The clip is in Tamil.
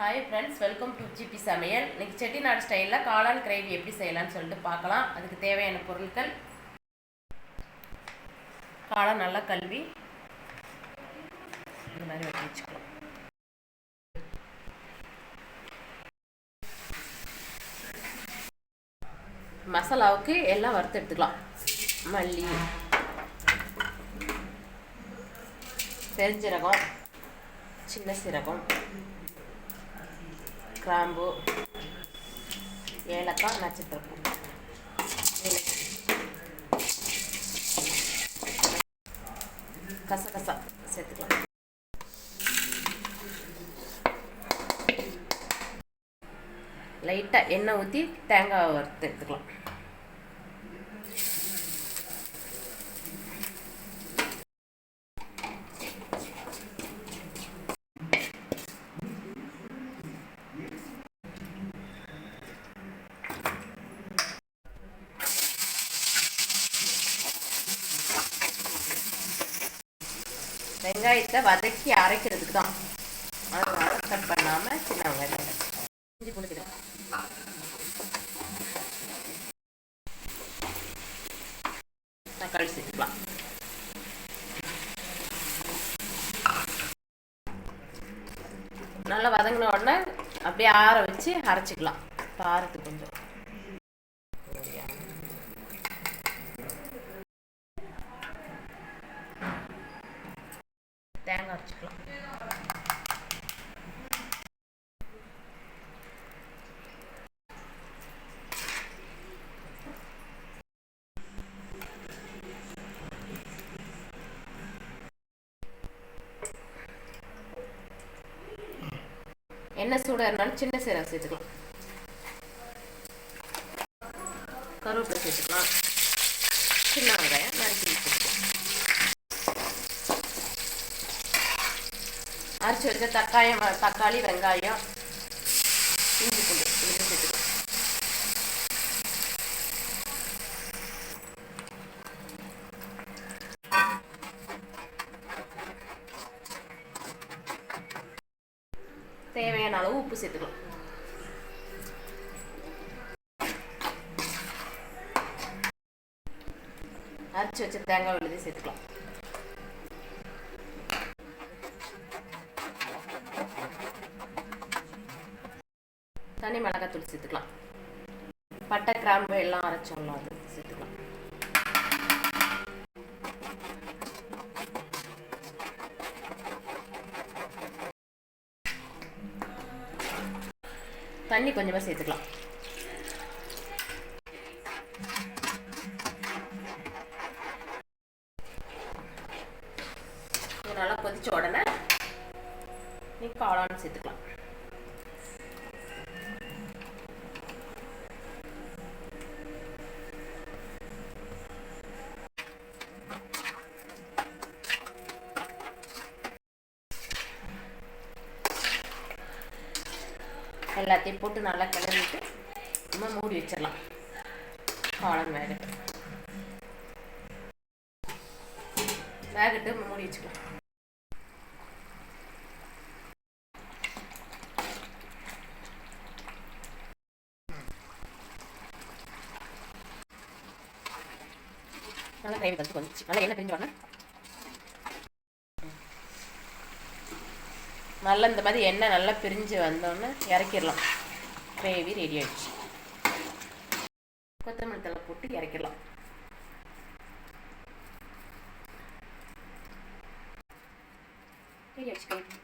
Hi friends welcome to GP சமையல். இன்னைக்கு செட்டிநாடு ஸ்டைலில் காளான் கிரேவி எப்படி செய்யலாம்னு சொல்லிட்டு பார்க்கலாம். அதுக்கு தேவையான பொருட்கள். காளான் நல்லா கல்வி இந்த மாதிரி வெட்டி வச்சுக்கலாம். மசாலாவுக்கு எல்லாம் வறுத்து எடுத்துக்கலாம். மல்லி பெருஞ்சீரகம் சின்ன சீரகம் கிராம்பு ஏலக்காய் நட்சத்திரப்பூ. கசகசா சேர்த்துக்கலாம். லைட்டாக எண்ணெய் ஊற்றி தேங்காய் வறுத்து எடுத்துக்கலாம். வெங்காயத்தை வதக்கி அரைக்கிறதுக்கு தான். அதனால கட் பண்ணாமல் சின்ன வெங்காயம் இஞ்சி பிடிக்கிறேன் தக்காளி சேர்த்துக்கலாம் நல்லா வதங்கின உடனே அப்படியே ஆற வச்சு அரைச்சிக்கலாம். காரத்துக்கு கொஞ்சம். தேங்காய் அரைச்சிக்கலாம் எண்ணெய் சூடாக இருந்தாலும் சின்ன சீரகம் சேர்த்துக்கலாம். கருவேப்பிலை சேர்த்துக்கலாம். சின்ன வெங்காயம் நறுக்கி வச்சுக்கலாம் அரைச்சி வச்ச தக்காயம் தக்காளி வெங்காயம் இஞ்சி பூண்டு இது சேர்த்துக்கலாம் தேவையான அளவு உப்பு சேர்த்துக்கலாம். அரைச்சி வச்ச தேங்காய் விழுதி சேர்த்துக்கலாம். தனி மிளகாத்தூள் சேர்த்துக்கலாம். பட்டை கிராம்பு எல்லாம் அரைச்சோம்ல அது சேர்த்துக்கலாம். தண்ணி கொஞ்சமாக சேர்த்துக்கலாம். நல்லா கொதிச்ச உடனே நீ காளான்னு சேர்த்துக்கலாம். எல்லாத்தையும் போட்டு நல்லா கிளறிட்டு நம்ம மூடி வச்சிடலாம். காலம் வேகட்டும் வேகட்டு மூடி வச்சுக்கலாம். நல்லா கிரேவி கழிச்சு வந்துச்சு நல்லா எண்ணெய் பிரிஞ்சு வரணும். நல்லா இந்த மாதிரி எண்ணெய் நல்லா பிரிஞ்சு வந்தோடனே இறக்கிடலாம். கிரேவி ரெடி ஆயிடுச்சு. கொத்தமல்லி தலை போட்டு இறக்கிடலாம். ரெடி ஆயிடுச்சு கிரேவி.